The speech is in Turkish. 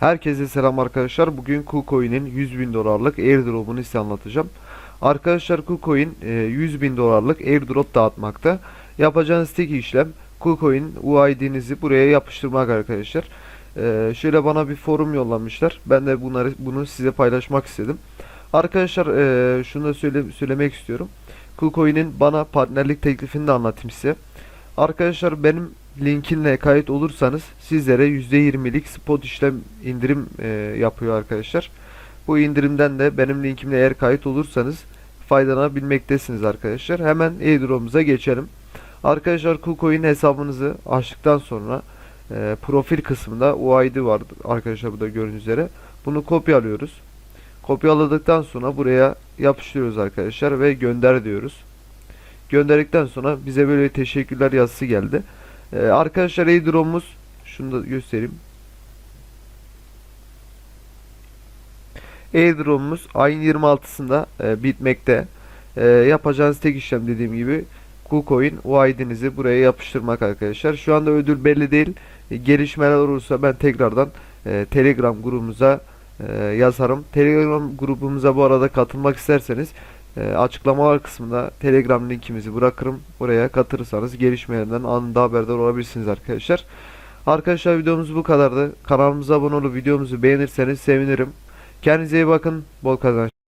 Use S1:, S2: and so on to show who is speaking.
S1: Herkese selam arkadaşlar. Bugün KuCoin'in 100 bin dolarlık airdrop'unu size anlatacağım. Arkadaşlar KuCoin e, 100 bin dolarlık airdrop dağıtmakta. Yapacağınız tek işlem KuCoin UID'nizi buraya yapıştırmak arkadaşlar. E, şöyle bana bir forum yollamışlar. Ben de bunları bunu size paylaşmak istedim. Arkadaşlar e, şunu da söyle, söylemek istiyorum. KuCoin'in bana partnerlik teklifini de anlatayım size. Arkadaşlar benim linkimle kayıt olursanız sizlere %20'lik spot işlem indirim e, yapıyor arkadaşlar. Bu indirimden de benim linkimle eğer kayıt olursanız faydalanabilmektesiniz arkadaşlar. Hemen airdrop'umuza geçelim. Arkadaşlar KuCoin hesabınızı açtıktan sonra e, profil kısmında UID var arkadaşlar burada gördüğünüz üzere. Bunu kopyalıyoruz. Kopyaladıktan sonra buraya yapıştırıyoruz arkadaşlar ve gönder diyoruz. Gönderdikten sonra bize böyle teşekkürler yazısı geldi. Ee, arkadaşlar airdrop'umuz şunu da göstereyim. Airdrop'umuz ayın 26'sında e, bitmekte. E, yapacağınız tek işlem dediğim gibi KuCoin UID'nizi buraya yapıştırmak arkadaşlar. Şu anda ödül belli değil. E, gelişmeler olursa ben tekrardan e, Telegram grubumuza e, yazarım. Telegram grubumuza bu arada katılmak isterseniz e, açıklamalar kısmında Telegram linkimizi bırakırım. Oraya katılırsanız gelişmelerden anında haberdar olabilirsiniz arkadaşlar. Arkadaşlar videomuz bu kadardı. Kanalımıza abone olup videomuzu beğenirseniz sevinirim. Kendinize iyi bakın. Bol kazanç.